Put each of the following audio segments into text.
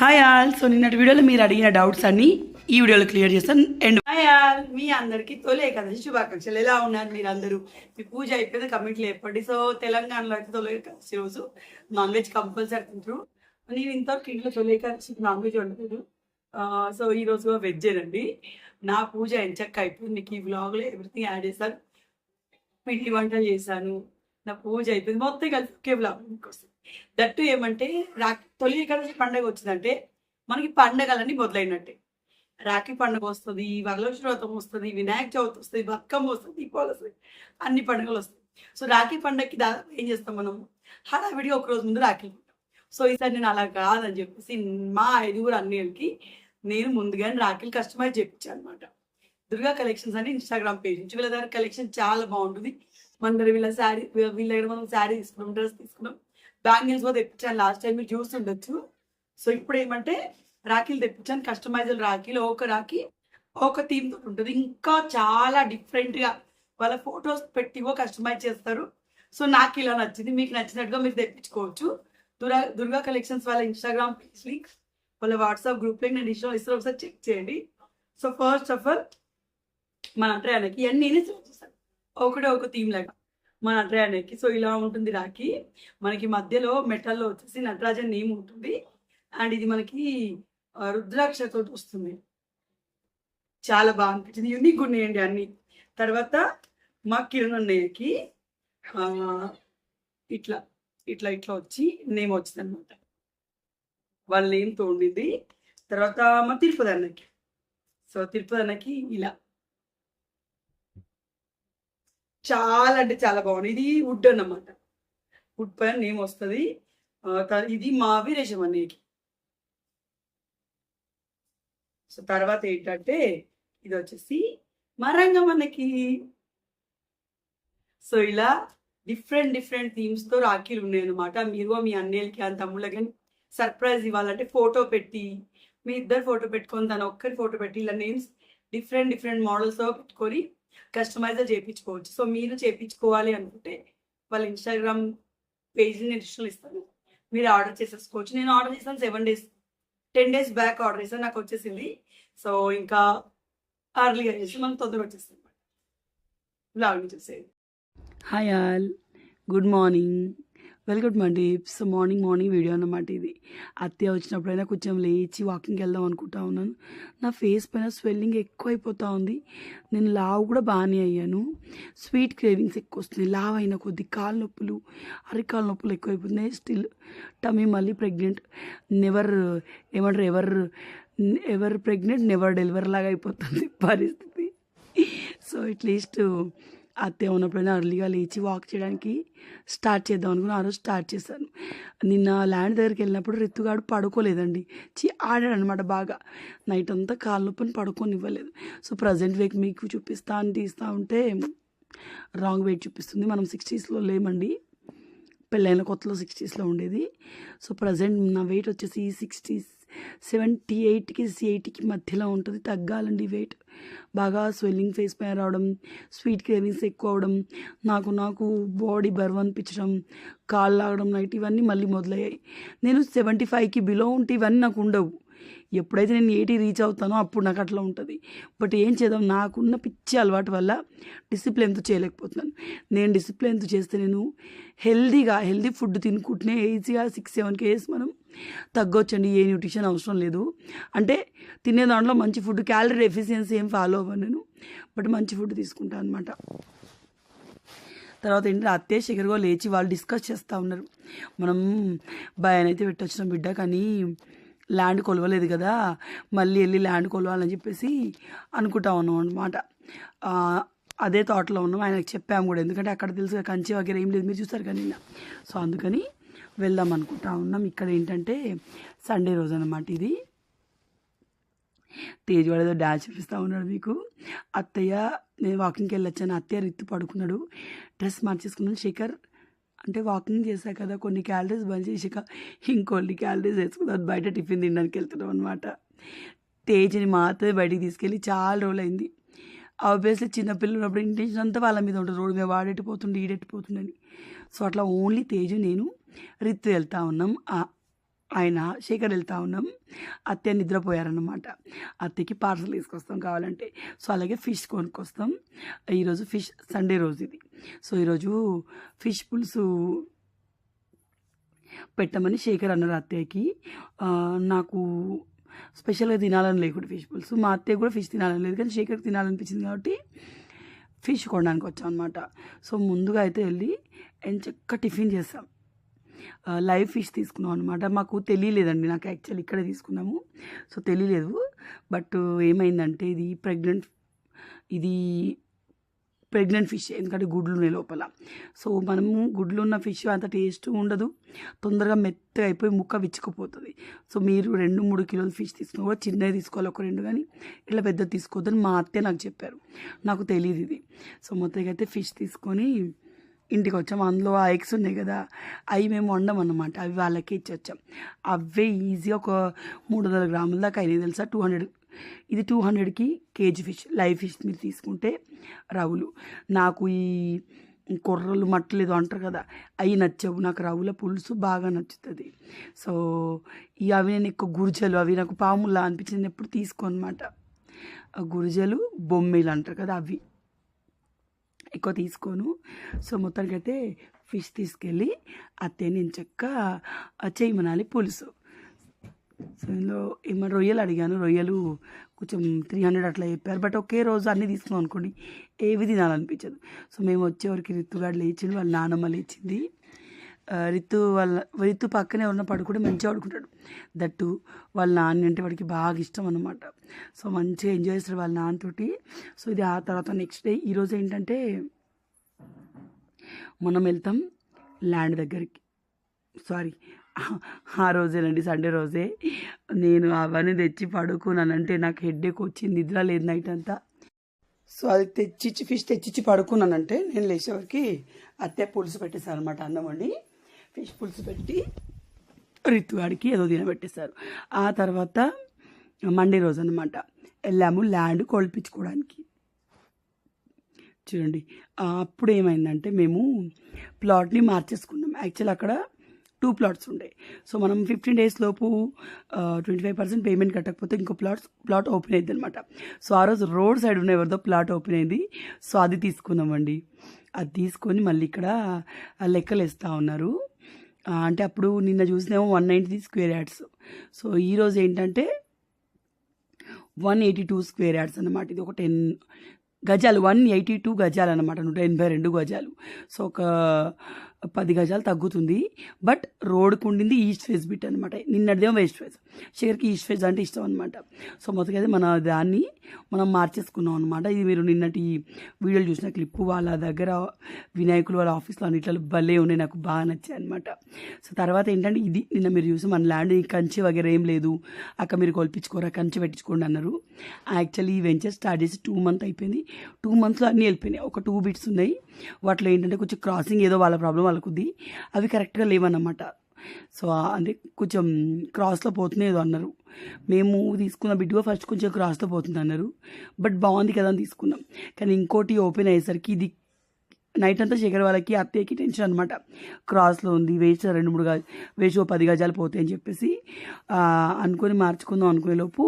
Hi all so నిన్నటి వీడియోలో మీరు అడిగిన డౌట్స్ అన్ని ఈ వీడియోలో క్లియర్ చేస్తాను. అండ్ హాయ్ ఆల్ మీ అందరికి తొలి ఏకాదశి శుభాకాంక్షలు. ఎలా ఉన్నారు మీరు అందరూ మీ పూజ అయిపోయింది కమిట్లు చెప్పండి సో తెలంగాణలో అయితే తొలి ఏకాదశి రోజు నాన్ వెజ్ కంపల్సరీ తింటారు. నేను ఇంతవరకు ఇంట్లో తొలి ఏకాదశి నాన్ వెజ్ వండుతాను. సో ఈ రోజు వెజ్ అండి నా పూజ ఎంచక్క అయిపోయింది. మీకు ఈ వ్లాగ్లో ఎవ్రీథింగ్ యాడ్ చేశాను పిండి వంట చేశాను. నా పూజ అయిపోయింది. మొత్తం కలిసి ఒకే బ్లాగ్ మీకోసం దట్టు ఏమంటే రాఖీ తొలి ఏకాదశి పండగ వచ్చిందంటే మనకి పండగలన్నీ మొదలైనట్టే. రాఖీ పండుగ వస్తుంది వరలక్ష్మి వ్రతం వస్తుంది వినాయక చవితి వస్తుంది బతుకమ్మ వస్తుంది దీపావళి వస్తుంది అన్ని పండుగలు వస్తాయి. సో రాఖీ పండగకి దాదాపు ఏం చేస్తాం మనం? హడావిడిగా ఒక రోజు ముందు రాఖీలు ఉంటాం. సో ఈసారి నేను అలా కాదని చెప్పేసి మా ఐదుగురు అన్నిటికి నేను ముందుగానే రాఖీలు కస్టమైజ్ చేయించాను అనమాట దుర్గా కలెక్షన్స్ అని ఇన్స్టాగ్రామ్ పేజ్ నుంచి. వీళ్ళ దగ్గర కలెక్షన్ చాలా బాగుంటుంది. మన దగ్గర వీళ్ళ శారీ వీళ్ళ దగ్గర మనం శారీ తీసుకున్నాం డ్రెస్ తీసుకున్నాం. బ్యాంగిల్స్ కూడా తెప్పించాను. లాస్ట్ టైం మీరు చూసి ఉండొచ్చు. సో ఇప్పుడు ఏమంటే రాఖీలు తెప్పించాను. కస్టమైజ్డ్ రాఖీలు ఒక రాఖీ ఒక థీమ్ తోటి ఉంటుంది. ఇంకా చాలా డిఫరెంట్గా వాళ్ళ ఫొటోస్ పెట్టి కస్టమైజ్ చేస్తారు. సో నాకు ఇలా నచ్చింది. మీకు నచ్చినట్టుగా మీరు తెప్పించుకోవచ్చు. దుర్గా దుర్గా కలెక్షన్స్ వాళ్ళ ఇన్స్టాగ్రామ్ పేజ్ లింక్ వాళ్ళ వాట్సాప్ గ్రూప్ లింక్ నేను ఇష్టం ఇస్తారు ఒకసారి చెక్ చేయండి. సో ఫస్ట్ ఆఫ్ ఆల్ మన అంటే ఇవన్నీ నేనే సెలెక్ట్ ఒకటే ఒక థీమ్ లాగా. మన అట్రయానికి సో ఇలా ఉంటుంది రాఖీ. మనకి మధ్యలో మెటల్లో వచ్చేసి నటరాజన్ నేమ్ ఉంటుంది. అండ్ ఇది మనకి రుద్రాక్షతో వస్తుంది. చాలా బాగా అనిపించింది. యూనిక్ ఉన్నాయండి అన్ని. తర్వాత మా కిరణ్ అన్నయ్యకి ఇట్లా ఇట్లా ఇట్లా వచ్చి నేమ్ వచ్చింది అనమాట వాళ్ళ నేమ్తో ఉండింది తర్వాత మా తిరుపతి అన్నకి. సో తిరుపతి అన్నకి ఇలా. చాలా అంటే చాలా బాగుంది. ఇది వుడ్ అన్నమాట. వుడ్ పైన నేమ్ వస్తుంది. త- ఇది మా రేషం అన్నయ్యకి సో తర్వాత ఏంటంటే ఇది వచ్చేసి మా మనకి సో ఇలా డిఫరెంట్ డిఫరెంట్ థీమ్స్తో రాఖీలు ఉన్నాయి అనమాట మీరు మీ అన్నయ్యలకి అంత తమ్ముళ్ళకి కానీ సర్ప్రైజ్ ఇవ్వాలంటే ఫోటో పెట్టి మీ ఇద్దరు ఫోటో పెట్టుకొని తన ఒక్కరి ఫోటో పెట్టి ఇలా నేమ్స్ డిఫరెంట్ డిఫరెంట్ మోడల్స్తో పెట్టుకొని కస్టమైజ్గా చేయించుకోవచ్చు సో మీరు చేయించుకోవాలి అనుకుంటే వాళ్ళ ఇన్స్టాగ్రామ్ పేజ్ నేను ఇస్తాను మీరు ఆర్డర్ చేసేసుకోవచ్చు. నేను ఆర్డర్ చేశాను seven days ten days back order చేశాను. నాకు వచ్చేసింది. సో ఇంకా అర్లీగా చేసి మనం తొందరగా వచ్చేస్తుంది బ్లాగ్ చూసేది hi all. Good morning. Welcome మండి. సో మార్నింగ్ మార్నింగ్ వీడియో అన్నమాట ఇది. అత్య వచ్చినప్పుడైనా కొంచెం లేచి వాకింగ్కి వెళ్దాం అనుకుంటా ఉన్నాను. నా ఫేస్ పైన స్వెల్లింగ్ ఎక్కువ అయిపోతూ ఉంది. నేను లావు కూడా బాగానే అయ్యాను. స్వీట్ క్రేవింగ్స్ ఎక్కువ వస్తున్నాయి లావ్ అయిన కొద్ది కాళ్ళ నొప్పులు అరికాల నొప్పులు ఎక్కువైపోతున్నాయి. స్టిల్ టమీ మళ్ళీ ప్రెగ్నెంట్. నెవర్ ఏమంటారు? Ever ever pregnant never delivery లాగా అయిపోతుంది పరిస్థితి. సో అట్లీస్ట్ అత్తయ్య ఉన్నప్పుడైనా అర్లీగా లేచి వాక్ చేయడానికి స్టార్ట్ చేద్దాం అనుకుని ఆ రోజు స్టార్ట్ చేశాను. నిన్న ల్యాండ్ దగ్గరికి వెళ్ళినప్పుడు రిత్తుగాడు పడుకోలేదండి. చి ఆడాడు అనమాట బాగా. నైట్ అంతా కాళ్ళ నొప్పిని పడుకొని ఇవ్వలేదు సో ప్రజెంట్ వేక్ మీకు చూపిస్తా అని తీస్తూ ఉంటే రాంగ్ వెయిట్ చూపిస్తుంది. మనం సిక్స్టీస్లో లేమండి. పెళ్ళైన కొత్తలో సిక్స్టీస్లో ఉండేది. సో ప్రజెంట్ నా వెయిట్ వచ్చేసి సిక్స్టీస్ సెవెంటీ ఎయిట్కి ఎయిటీకి మధ్యలో ఉంటుంది తగ్గాలండి వెయిట్ బాగా స్వెల్లింగ్ ఫేస్ పైన రావడం స్వీట్ క్రేవింగ్స్ ఎక్కువ అవడం నాకు నాకు బాడీ బరువు అనిపించడం కాళ్ళు లాగడం నైట్ ఇవన్నీ మళ్ళీ మొదలయ్యాయి. నేను సెవెంటీ ఫైవ్కి బిలో ఉంటే ఇవన్నీ నాకు ఉండవు. ఎప్పుడైతే నేను ఎయిటీ రీచ్ అవుతానో అప్పుడు నాకు అట్లా ఉంటుంది. బట్ ఏం చేద్దాం? నాకున్న పిచ్చి అలవాటు వల్ల డిసిప్లిన్తో చేయలేకపోతున్నాను. నేను డిసిప్లిన్తో చేస్తే నేను హెల్దీగా హెల్దీ ఫుడ్ తినుకుంటూనే ఈజీగా సిక్స్ సెవెన్ కేజెస్ మనం తగ్గొచ్చండి. ఏ న్యూట్రిషన్ అవసరం లేదు. అంటే తినే దాంట్లో మంచి ఫుడ్ క్యాలరీ ఎఫిషియన్సీ ఏం ఫాలో అవ్వను నేను. బట్ మంచి ఫుడ్ తీసుకుంటాను అనమాట తర్వాత ఏంటంటే అత్తే శేఖర్గా లేచి వాళ్ళు డిస్కస్ చేస్తూ ఉన్నారు. మనం భయానైతే అయితే పెట్టొచ్చినాం బిడ్డ కానీ ల్యాండ్ కొలవలేదు కదా మళ్ళీ వెళ్ళి ల్యాండ్ కొలవాలని చెప్పేసి అనుకుంటా ఉన్నాం అనమాట అదే తోటలో ఉన్నాం. ఆయనకు చెప్పాము కూడా. ఎందుకంటే అక్కడ తెలుసు కదా, కంచి వగేరా ఏం లేదు. మీరు చూస్తారు కానీ సో అందుకని వెళ్దాం అనుకుంటా ఉన్నాం. ఇక్కడ ఏంటంటే సండే రోజు అనమాట ఇది. తేజ్ వాడు ఏదో డాన్స్ చూపిస్తూ ఉన్నాడు మీకు. అత్తయ్య నేను వాకింగ్కి వెళ్ళొచ్చాను. అత్తయ్య రిత్తు పడుకున్నాడు. డ్రెస్ మార్చేసుకున్నాను. శేఖర్ అంటే వాకింగ్ చేశా కదా కొన్ని క్యాలరీస్ బంద్ చేసాక ఇంకొన్ని క్యాలరీస్ వేసుకున్నాను బయట టిఫిన్ తినడానికి వెళ్తున్నాం అనమాట తేజ్ని మాత్రమే బయటికి తీసుకెళ్ళి చాలా రోజులు అయింది ఆబ్వియస్లీ చిన్నపిల్లలు ఉన్నప్పుడు ఇంటెన్షన్ అంతా వాళ్ళ మీద ఉంటుంది. రోడ్డు మీద వాడెట్టిపోతుండే ఈడెట్టిపోతుండని సో అట్లా ఓన్లీ తేజు నేను రిత్తు వెళ్తా ఉన్నాం. ఆ ఆయన శేఖర్ వెళ్తా ఉన్నాం. అత్తయ్య నిద్రపోయారనమాట అత్తయ్యకి పార్సల్ తీసుకొస్తాం కావాలంటే. సో అలాగే ఫిష్ కొనుక్కొస్తాం. ఈరోజు ఫిష్ సండే రోజు ఇది. సో ఈరోజు ఫిష్ పులుసు పెట్టమని శేఖర్ అన్నారు అత్తయ్యకి. నాకు స్పెషల్గా తినాలని లేకుండా ఫిష్ పులుసు. మా అత్తయ్య కూడా ఫిష్ తినాలని లేదు కానీ శేఖర్ తినాలనిపించింది కాబట్టి ఫిష్ కొనడానికి వచ్చాం అనమాట సో ముందుగా అయితే వెళ్ళి ఎంచక్క టిఫిన్ చేస్తాం. లైవ్ ఫిష్ తీసుకున్నాం అనమాట మాకు తెలియలేదండి నాకు యాక్చువల్లీ ఇక్కడే తీసుకున్నాము. సో తెలియలేదు. బట్ ఏమైందంటే ఇది ప్రెగ్నెంట్ ఇది ప్రెగ్నెంట్ ఫిష్ ఎందుకంటే గుడ్లు ఉన్నాయి లోపల. సో మనము గుడ్లు ఉన్న ఫిష్ అంత టేస్ట్ ఉండదు. తొందరగా మెత్తగా అయిపోయి ముక్క విచ్చుకుపోతుంది. సో మీరు రెండు మూడు కిలోల ఫిష్ తీసుకున్నా కూడా చిన్నవి తీసుకోవాలి ఒక రెండు కానీ ఇట్లా పెద్దది తీసుకోవద్దని మా అత్తే నాకు చెప్పారు. నాకు తెలియదు ఇది. సో మొత్తంగా అయితే ఫిష్ తీసుకొని ఇంటికి వచ్చాం అందులో ఆ ఎగ్స్ ఉన్నాయి కదా అవి మేము వండం అవి వాళ్ళకి ఇచ్చి వచ్చాం అవే ఈజీ ఒక మూడు వందల గ్రాముల దాకా అయినాయి తెలుసా? టూ హండ్రెడ్ ఇది టూ హండ్రెడ్కి కేజీ ఫిష్ లైవ్ ఫిష్ మీరు తీసుకుంటే రవులు. నాకు ఈ కొర్రలు మట్టలేదు అంటారు కదా అవి నచ్చవు. నాకు రవుల పులుసు బాగా నచ్చుతుంది. సో ఈ అవి నేను ఎక్కువ గురిజలు అవి నాకు పాములా అనిపించింది ఎప్పుడు తీసుకోనమాట గురిజలు బొమ్మిలు అంటారు కదా అవి. ఎక్కువ తీసుకోను. సో మొత్తానికి అయితే ఫిష్ తీసుకెళ్ళి అత్తే నేను చెక్క చేయమనాలి పులుసు. సో ఇందులో ఏమన్నా రొయ్యలు అడిగాను. రొయ్యలు కొంచెం త్రీ హండ్రెడ్ అట్లా చెప్పారు. బట్ ఒకే రోజు అన్నీ తీసుకున్నాం అనుకోండి ఏవి తినాలనిపించదు. సో మేము వచ్చేవరకు రిత్తుగాడు లేచిండు వాళ్ళ నానమ్మ లేచింది. రితు వాళ్ళ రితు పక్కనే ఉన్నప్పుడు పడుకుంటే మంచిగా పడుకుంటాడు దట్టు వాళ్ళ నాన్న అంటే వాడికి బాగా ఇష్టం అనమాట సో మంచిగా ఎంజాయ్ చేస్తాడు వాళ్ళ నాన్నతోటి. సో ఇది ఆ తర్వాత నెక్స్ట్ డే ఈరోజు ఏంటంటే మనం వెళ్తాం ల్యాండ్ దగ్గరికి. సారీ ఆ రోజేనండి సండే రోజే. నేను అవన్నీ తెచ్చి పడుకున్నానంటే నాకు హెడ్ఏక్ వచ్చింది నిద్ర లేదు నైట్ అంతా. సో అది తెచ్చిచ్చి ఫిష్ తెచ్చిచ్చి పడుకున్నానంటే నేను లేచేవరకు అత్తే పులుసు పెట్టేశాను అనమాట అన్నం వండి. ఫిష్ పులుసు పెట్టి రిత్వాడికి ఏదో తినబెట్టేశారు. ఆ తర్వాత మండే రోజు అనమాట వెళ్ళాము ల్యాండ్ కొలిపించుకోవడానికి. చూడండి అప్పుడు ఏమైందంటే మేము ప్లాట్ని మార్చేసుకున్నాం. యాక్చువల్ అక్కడ టూ ప్లాట్స్ ఉండే. సో మనం ఫిఫ్టీన్ డేస్ లోపు ట్వంటీ ఫైవ్ పర్సెంట్ పేమెంట్ కట్టకపోతే ఇంకో ప్లాట్స్ ప్లాట్ ఓపెన్ అయింది అనమాట సో ఆ రోజు రోడ్ సైడ్ ఉన్న ఎవరిదో ప్లాట్ ఓపెన్ అయింది. సో అది తీసుకుందామండి అది తీసుకొని మళ్ళీ ఇక్కడ లెక్కలు వేస్తూ ఉన్నారు. అంటే అప్పుడు నిన్న చూసినేమో one ninety square yards so ఈరోజు ఏంటంటే one eighty two square yards అనమాట ఇది ఒక టెన్ గజాలు వన్ ఎయిటీ టూ గజాలు అనమాట నూట ఎనభై రెండు గజాలు. సో ఒక పది గజాలు తగ్గుతుంది. బట్ రోడ్కు ఉండింది ఈస్ట్ ఫేస్ బిట్ అనమాట నిన్నటిదేమో వెస్ట్ ఫేస్ షేర్కి ఈస్ట్ ఫేస్ అంటే ఇష్టం అనమాట సో మొత్తం అయితే మన దాన్ని మనం మార్చేసుకున్నాం అనమాట ఇది మీరు నిన్నటి వీడియోలు చూసిన క్లిప్ వాళ్ళ దగ్గర వినాయకులు వాళ్ళ ఆఫీస్లో అన్నిట్లో భలే ఉన్నాయి. నాకు బాగా నచ్చాయి అనమాట సో తర్వాత ఏంటంటే ఇది నిన్న మీరు చూసి మన ల్యాండ్ కంచి వగేరే ఏం లేదు. అక్క మీరు కొల్పించుకోరా కంచి పెట్టించుకోండి అన్నారు. యాక్చువల్లీ ఈ వెంచర్ స్టార్ట్ చేసి టూ మంత్ అయిపోయింది. టూ మంత్స్లో అన్నీ వెళ్ళిపోయినాయి. ఒక టూ బిట్స్ ఉన్నాయి. వాటిలో ఏంటంటే కొంచెం క్రాసింగ్ ఏదో వాళ్ళ ప్రాబ్లం వాళ్ళకుంది అవి కరెక్ట్గా లేవన్నమాట. సో అంటే కొంచెం క్రాస్లో పోతున్నాయి ఏదో అన్నారు. మేము తీసుకున్న బిడ్డగా ఫస్ట్ కొంచెం క్రాస్లో పోతుంది అన్నారు. బట్ బాగుంది కదా అని తీసుకున్నాం. కానీ ఇంకోటి ఓపెన్ అయ్యేసరికి ఇది నైట్ అంతా శేఖర్ వాళ్ళకి అత్తయ్యకి టెన్షన్ అనమాట క్రాస్లో ఉంది వేస్ట్ రెండు మూడు గజ వేస్ట్ పది గజాలు పోతాయి అని చెప్పేసి అనుకొని మార్చుకుందాం అనుకునే లోపు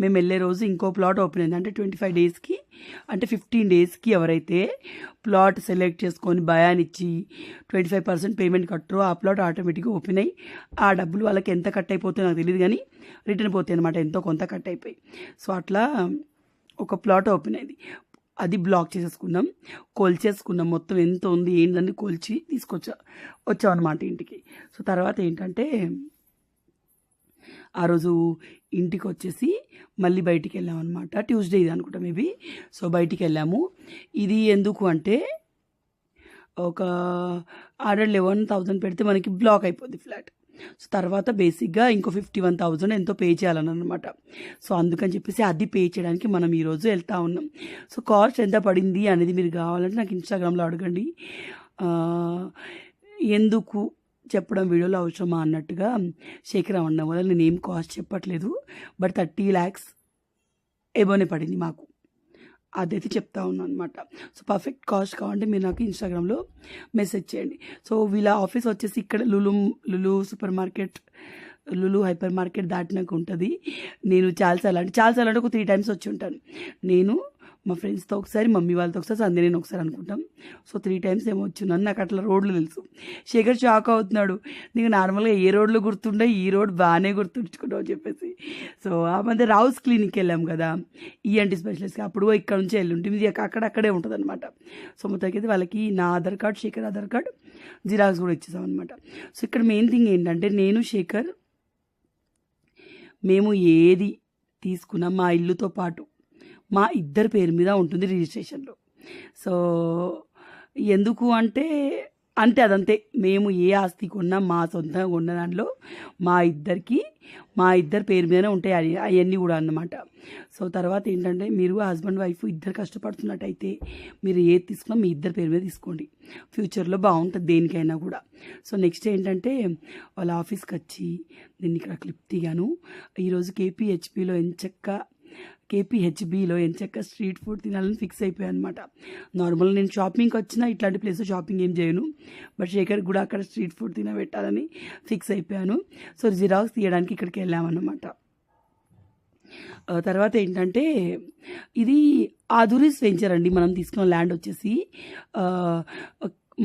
మేము వెళ్ళే రోజు ఇంకో ప్లాట్ ఓపెన్ అయింది. అంటే ట్వంటీ ఫైవ్ డేస్కి అంటే ఫిఫ్టీన్ డేస్కి ఎవరైతే ప్లాట్ సెలెక్ట్ చేసుకొని భయానిచ్చి ట్వంటీ ఫైవ్ పర్సెంట్ పేమెంట్ కట్టరో ఆ ప్లాట్ ఆటోమేటిక్గా ఓపెన్ అయ్యి ఆ డబ్బులు వాళ్ళకి ఎంత కట్ అయిపోతుందో నాకు తెలియదు కానీ రిటర్న్ పోతాయి అనమాట ఎంతో కొంత కట్ అయిపోయి. సో అట్లా ఒక ప్లాట్ ఓపెన్ అయింది. అది బ్లాక్ చేసేసుకున్నాం. కొల్చేసుకున్నాం. మొత్తం ఎంత ఉంది ఏంటని కొల్చి తీసుకొచ్చా వచ్చాం అనమాట ఇంటికి. సో తర్వాత ఏంటంటే ఆ రోజు ఇంటికి వచ్చేసి మళ్ళీ బయటికి వెళ్ళాం అనమాట ట్యూస్డే ఇది అనుకుంటా మేబీ. సో బయటికి వెళ్ళాము ఇది ఎందుకు అంటే ఒక ఆర్డర్ లెవెన్ థౌజండ్ పెడితే మనకి బ్లాక్ అయిపోద్ది ఫ్లాట్. సో తర్వాత బేసిక్గా ఇంకో ఫిఫ్టీ వన్ థౌజండ్ ఎంతో పే చేయాలని అనమాట సో అందుకని చెప్పేసి అది పే చేయడానికి మనం ఈరోజు వెళ్తా ఉన్నాం. సో కాస్ట్ ఎంత పడింది అనేది మీరు కావాలంటే నాకు ఇన్స్టాగ్రామ్లో అడగండి. ఎందుకు చెప్పడం వీడియోలో అవసరమా అన్నట్టుగా శేఖర్ ఉండడం వల్ల నేను ఏం కాస్ట్ చెప్పట్లేదు బట్ థర్టీ ల్యాక్స్ ఎబోనే పడింది మాకు. అదైతే చెప్తా ఉన్నాను అనమాట సో పర్ఫెక్ట్ కాస్ట్ కావాలంటే మీరు నాకు ఇన్స్టాగ్రామ్లో మెసేజ్ చేయండి. సో వీళ్ళ ఆఫీస్ వచ్చేసి ఇక్కడ Lulu Lulu supermarket Lulu hypermarket దాటినాక ఉంటుంది. నేను చాలాసార్లు అంటే చాలాసార్లు అంటే ఒక త్రీ టైమ్స్ వచ్చి ఉంటాను. నేను మా ఫ్రెండ్స్తో ఒకసారి మమ్మీ వాళ్ళతో ఒకసారి సందే నేను ఒకసారి అనుకుంటాం. సో త్రీ టైమ్స్ ఏమో వచ్చినాను నాకు అట్లా రోడ్లు తెలుసు. శేఖర్ షాక్ అవుతున్నాడు. నీకు నార్మల్గా ఏ రోడ్లు గుర్తుండే ఈ రోడ్ బాగానే గుర్తుంచుకుంటావు అని చెప్పేసి. సో ఆ మధ్య రావుస్ క్లినిక్ వెళ్ళాం కదా. ఈఎన్టీ స్పెషలిస్ట్కి అప్పుడు ఇక్కడ నుంచి వెళ్ళి ఉంటుంది ఇది అక్కడ అక్కడే ఉంటుంది అనమాట సో మొత్తానికి వాళ్ళకి నా Aadhaar card Shekhar Aadhaar card xerox కూడా ఇచ్చేసాం అనమాట సో ఇక్కడ మెయిన్ థింగ్ ఏంటంటే నేను శేఖర్ మేము ఏది తీసుకున్నా మా ఇల్లుతో పాటు. మా ఇద్దరి పేరు మీద ఉంటుంది రిజిస్ట్రేషన్లో. సో ఎందుకు అంటే అంటే అదంతే. మేము ఏ ఆస్తి కొన్నా మా సొంతంగా కొన్న దాంట్లో మా ఇద్దరికి మా ఇద్దరి పేరు మీదనే ఉంటాయి అవి అవన్నీ కూడా అన్నమాట. సో తర్వాత ఏంటంటే మీరు హస్బెండ్ వైఫ్ ఇద్దరు కష్టపడుతున్నట్టయితే మీరు ఏది తీసుకున్నా మీ ఇద్దరి పేరు మీద తీసుకోండి. ఫ్యూచర్లో బాగుంటుంది దేనికైనా కూడా. సో నెక్స్ట్ ఏంటంటే వాళ్ళ ఆఫీస్కి వచ్చి నేను ఇక్కడ క్లిప్ తీగాను ఈరోజు కేపీహెచ్పిలో ఎంచక్క కేపీహెచ్బిలో ఎంచక్క స్ట్రీట్ ఫుడ్ తినాలని ఫిక్స్ అయిపోయాను అనమాట నార్మల్ నేను షాపింగ్కి వచ్చినా ఇట్లాంటి ప్లేస్లో షాపింగ్ ఏం చేయను. బట్ శేఖర్ కూడా అక్కడ స్ట్రీట్ ఫుడ్ తినబెట్టాలని ఫిక్స్ అయిపోయాను. సో జిరాక్స్ తీయడానికి ఇక్కడికి వెళ్ళామన్నమాట. తర్వాత ఏంటంటే ఇది ఆధురిస్ వెంచర్ అండి. మనం తీసుకున్న ల్యాండ్ వచ్చేసి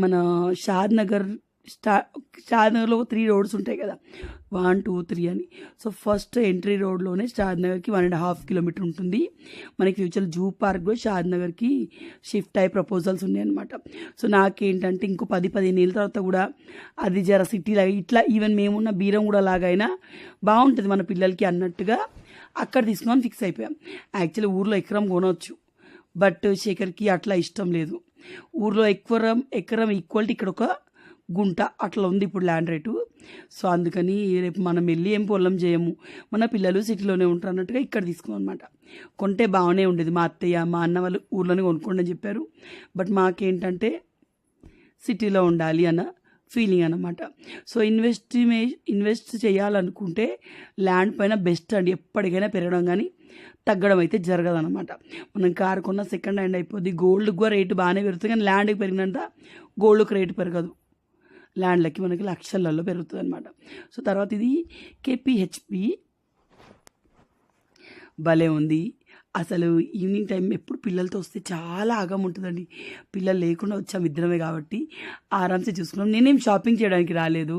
మన షాద్ నగర్ స్టా షాద్ నగర్లో త్రీ రోడ్స్ ఉంటాయి కదా. వన్ టూ త్రీ అని. సో ఫస్ట్ ఎంట్రీ రోడ్లోనే షాద్నగర్కి వన్ అండ్ హాఫ్ కిలోమీటర్ ఉంటుంది. మనకి ఫ్యూచర్ జూ పార్క్ కూడా షాద్ నగర్కి షిఫ్ట్ అయ్యే ప్రపోజల్స్ ఉన్నాయన్నమాట. సో నాకేంటంటే ఇంకో పది పదిహేను ఏళ్ళ తర్వాత కూడా అది జర సిటీ లాగా ఇట్లా ఈవెన్ మేమున్న బీరం కూడా లాగైనా బాగుంటుంది మన పిల్లలకి అన్నట్టుగా అక్కడ తీసుకున్నాను ఫిక్స్ అయిపోయాం. యాక్చువల్లీ ఊర్లో ఎకరం కొనవచ్చు బట్ శేఖర్కి అట్లా ఇష్టం లేదు. ఊర్లో ఎకరం ఎకరం ఈక్వల్టీ ఇక్కడ ఒక గుంట అట్లా ఉంది ఇప్పుడు ల్యాండ్ రేటు. సో అందుకని రేపు మనం వెళ్ళి ఏం పొలం చేయము. మన పిల్లలు సిటీలోనే ఉంటారు అన్నట్టుగా ఇక్కడ తీసుకున్నాం అనమాట కొంటే బాగానే ఉండేది. మా అత్తయ్య మా అన్న వాళ్ళు ఊర్లోనే కొనుక్కోండి అని చెప్పారు. బట్ మాకేంటంటే సిటీలో ఉండాలి అన్న ఫీలింగ్ అనమాట సో ఇన్వెస్టిమే ఇన్వెస్ట్ చేయాలనుకుంటే ల్యాండ్ పైన బెస్ట్ అండి. ఎప్పటికైనా పెరగడం కానీ తగ్గడం అయితే జరగదనమాట మనం కారు కొన్న సెకండ్ హ్యాండ్ అయిపోద్ది. గోల్డ్కి కూడా రేటు బాగానే పెరుగుతుంది కానీ ల్యాండ్కి పెరిగినంత గోల్డ్కి రేటు పెరగదు. ల్యాండ్లకి మనకి లక్షలలో పెరుగుతుంది అనమాట సో తర్వాత ఇది కేపీహెచ్పి భలే ఉంది. అసలు ఈవినింగ్ టైం ఎప్పుడు పిల్లలతో వస్తే చాలా ఆగం ఉంటుందండి. పిల్లలు లేకుండా వచ్చాం ఇద్దరమే కాబట్టి ఆరామ్సే చూసుకున్నాం. నేనేం షాపింగ్ చేయడానికి రాలేదు.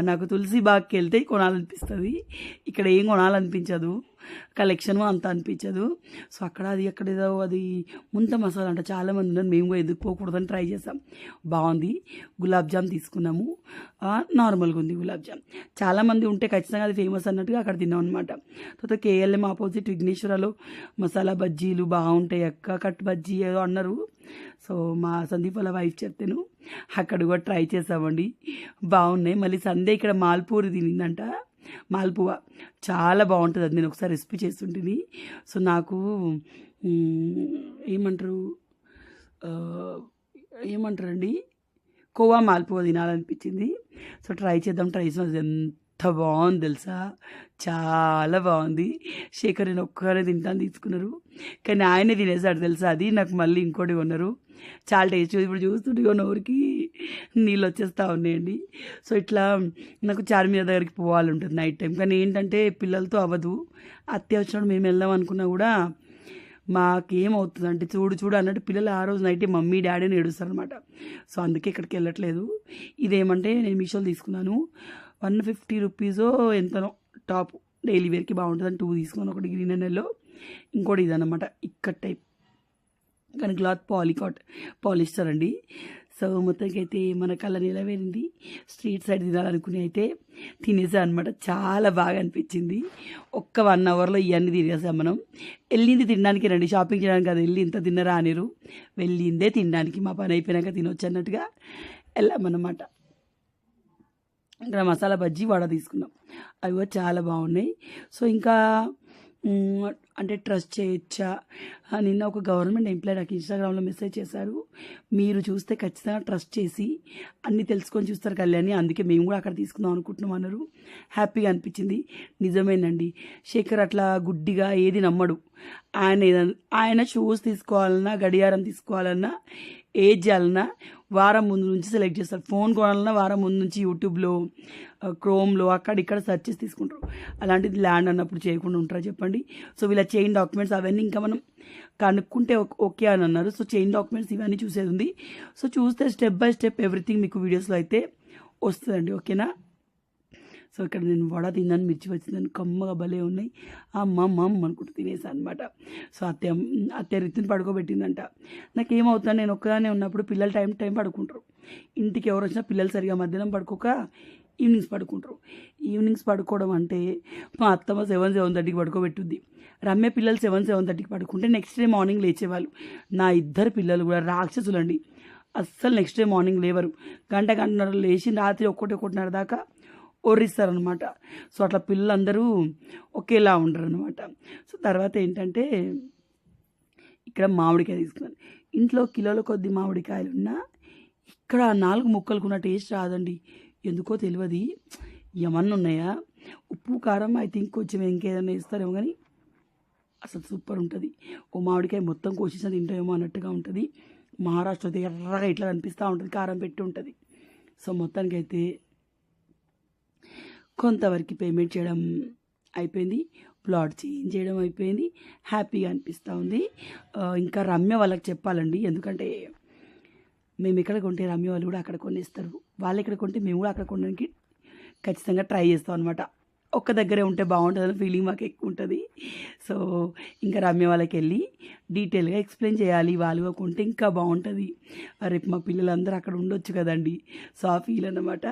నాకు తులసి బాగ్కి వెళ్తే కొనాలనిపిస్తుంది. ఇక్కడ ఏం కొనాలనిపించదు. కలెక్షన్ అంత అనిపించదు. సో అక్కడ అది ఎక్కడ ఏదో అది ముంత మసాలా అంట. చాలామంది ఉన్నారు. మేము కూడా ఎందుకు పోకూడదని ట్రై చేసాం బాగుంది. గులాబ్ జామ్ తీసుకున్నాము. నార్మల్గా ఉంది గులాబ్ జామ్. చాలామంది ఉంటే ఖచ్చితంగా అది ఫేమస్ అన్నట్టుగా అక్కడ తిన్నాం అనమాట తర్వాత కేఎల్ఎం ఆపోజిట్ విఘ్నేశ్వరలో మసాలా బజ్జీలు బాగుంటాయి అక్క కట్ బజ్జీ ఏదో అన్నారు. సో మా సందీప్ వాళ్ళ వైఫ్ చెప్తాను అక్కడ కూడా ట్రై చేసామండి బాగున్నాయి. మళ్ళీ సండే ఇక్కడ మాల్పూరి తినిందంట. మాల్పువా చాలా బాగుంటుంది అది నేను ఒకసారి రెసిపీ చేస్తుంటుంది సో నాకు ఏమంటారు ఏమంటారండి కోవా మాల్పువా తినాలనిపించింది. సో ట్రై చేద్దాం ట్రై చేద్దాం ఎంత బాగుంది తెలుసా? చాలా బాగుంది. శేఖర్ నేను ఒక్కరే తింటాను తీసుకున్నారు. కానీ ఆయనే తినేసాడు తెలుసా? అది నాకు మళ్ళీ ఇంకోటి కొన్నారు. చాలా టేస్ట్. ఇప్పుడు చూస్తుంటే ఇగో ఊరికి నీళ్ళు వచ్చేస్తూ ఉన్నాయండి. సో ఇట్లా నాకు చార్మినార్ దగ్గరికి పోవాలి ఉంటుంది నైట్ టైం. కానీ ఏంటంటే పిల్లలతో అవ్వదు. అత్యవసరం మేము వెళ్దాం అనుకున్నా కూడా మాకేమవుతుంది అంటే చూడు చూడు అన్నట్టు పిల్లలు ఆ రోజు నైట్ మమ్మీ డాడీని ఏడుస్తారు అనమాట సో అందుకే ఇక్కడికి వెళ్ళట్లేదు. ఇదేమంటే నేను మీషోలో తీసుకున్నాను. వన్ ఫిఫ్టీ రూపీసో ఎంతనో టాప్ డైలీ వేర్కి బాగుంటుంది. టూ తీసుకున్నాను ఒకటి గ్రీన్ అండ్ ఎల్లో. ఇంకోటి ఇదన్నమాట ఇక్కడ టైప్. కానీ క్లాత్ పాలికాట్ పాలిస్టర్ అండి. సో మొత్తానికి అయితే మన కళ్ళ నిలవేరింది. స్ట్రీట్ సైడ్ తినాలనుకుని అయితే తినేసా అనమాట చాలా బాగా అనిపించింది. ఒక్క వన్ అవర్లో ఇవన్నీ తినేసాం మనం. వెళ్ళింది తినడానికి రండి. షాపింగ్ చేయడానికి అది వెళ్ళి ఇంత తిన్నరా అనిరు? వెళ్ళిందే తినడానికి. మా పని అయిపోయినాక తినొచ్చు అన్నట్టుగా వెళ్ళామన్నమాట. ఇక్కడ మసాలా బజ్జీ వడ తీసుకున్నాం. అవి కూడా చాలా బాగున్నాయి. సో ఇంకా అంటే ట్రస్ట్ చేయొచ్చా? నిన్న ఒక గవర్నమెంట్ ఎంప్లాయీ నాకు ఇన్స్టాగ్రామ్లో మెసేజ్ చేశారు. మీరు చూస్తే ఖచ్చితంగా ట్రస్ట్ చేసి అన్నీ తెలుసుకొని చూస్తారు కళ్యాణి అందుకే మేము కూడా అక్కడ తీసుకుందాం అనుకుంటున్నాం అన్నారు. హ్యాపీగా అనిపించింది. నిజమేనండి. శేఖర్ అట్లా గుడ్డిగా ఏది నమ్మడు. ఆయన ఆయన షూస్ తీసుకోవాలన్నా గడియారం తీసుకోవాలన్నా ఏది చేయాలన్నా వారం ముందు నుంచి సెలెక్ట్ చేస్తారు. ఫోన్ కొనాలన్నా వారం ముందు నుంచి యూట్యూబ్లో క్రోమ్లో అక్కడ ఇక్కడ సెర్చ్ చేసి తీసుకుంటారు. అలాంటిది ల్యాండ్ అన్నప్పుడు చేయకుండా ఉంటారా చెప్పండి. సో వీళ్ళ చైన్ డాక్యుమెంట్స్ అవన్నీ ఇంకా మనం కనుక్కుంటే ఓకే అని అన్నారు. సో చైన్ డాక్యుమెంట్స్ ఇవన్నీ చూసేది ఉంది. సో చూస్తే స్టెప్ బై స్టెప్ ఎవ్రీథింగ్ మీకు వీడియోస్లో అయితే వస్తుందండి. ఓకేనా సో ఇక్కడ నేను వడ తిన్నాను మిర్చి వచ్చిందని కమ్మగా భలే ఉన్నాయి. అమ్మ అమ్మ అనుకుంటూ తినేసాను అనమాట సో అత్తే అత్తే రితిని పడుకోబెట్టిందంట. నాకేమవుతుంది నేను ఒక్కదానే ఉన్నప్పుడు పిల్లలు టైం టైం పడుకుంటారు. ఇంటికి ఎవరు వచ్చినా పిల్లలు సరిగా మధ్యాహ్నం పడుకోక ఈవినింగ్స్ పడుకుంటారు. ఈవినింగ్స్ పడుకోవడం అంటే మా అత్తమ్మ సెవెన్ సెవెన్ థర్టీకి పడుకోబెట్టుద్ది. రమ్య పిల్లలు సెవెన్ సెవెన్ థర్టీకి పడుకుంటే నెక్స్ట్ డే మార్నింగ్ లేచేవాళ్ళు. నా ఇద్దరు పిల్లలు కూడా రాక్షసులండి. అస్సలు నెక్స్ట్ డే మార్నింగ్ లేవరు. గంట గంటన్నర లేచి రాత్రి ఒక్కటి ఒకటిన్నర దాకా ఒర్రిస్తారనమాట సో అట్లా పిల్లలందరూ ఒకేలా ఉండరు అనమాట సో తర్వాత ఏంటంటే ఇక్కడ మామిడికాయ తీసుకున్నాను. ఇంట్లో కిలోల కొద్ది మామిడికాయలు ఉన్నా ఇక్కడ నాలుగు ముక్కలకున్న టేస్ట్ రాదండి. ఎందుకో తెలియదు ఏమన్నా ఉన్నాయా? ఉప్పు కారం ఐ థింక్ కొంచెం ఇంకేదైనా వేస్తారేమో కానీ అసలు సూపర్ ఉంటుంది. ఓ మామిడికాయ మొత్తం కోసేసిన తింటామేమో అన్నట్టుగా ఉంటుంది. మహారాష్ట్ర అయితే ఎర్రగా ఇట్లా కనిపిస్తూ ఉంటుంది. కారం పెట్టి ఉంటుంది. సో మొత్తానికైతే కొంతవరకు పేమెంట్ చేయడం అయిపోయింది ప్లాట్ చేంజ్ చేయడం అయిపోయింది. హ్యాపీగా అనిపిస్తూ ఉంది. ఇంకా రమ్య వాళ్ళకి చెప్పాలండి ఎందుకంటే మేము ఎక్కడ కొంటే రమ్య వాళ్ళు కూడా అక్కడ కొనేస్తారు. వాళ్ళు ఎక్కడ కొంటే మేము కూడా అక్కడ కొనడానికి ఖచ్చితంగా ట్రై చేస్తాం అనమాట ఒక్క దగ్గరే ఉంటే బాగుంటుందని ఫీలింగ్ మాకు ఎక్కువ ఉంటుంది. సో ఇంకా రమ్య వాళ్ళకి వెళ్ళి డీటెయిల్గా ఎక్స్ప్లెయిన్ చేయాలి. వాళ్ళు కొంటే ఇంకా బాగుంటుంది. రేపు మా పిల్లలందరూ అక్కడ ఉండొచ్చు కదండి. సో ఆ ఫీల్ అనమాట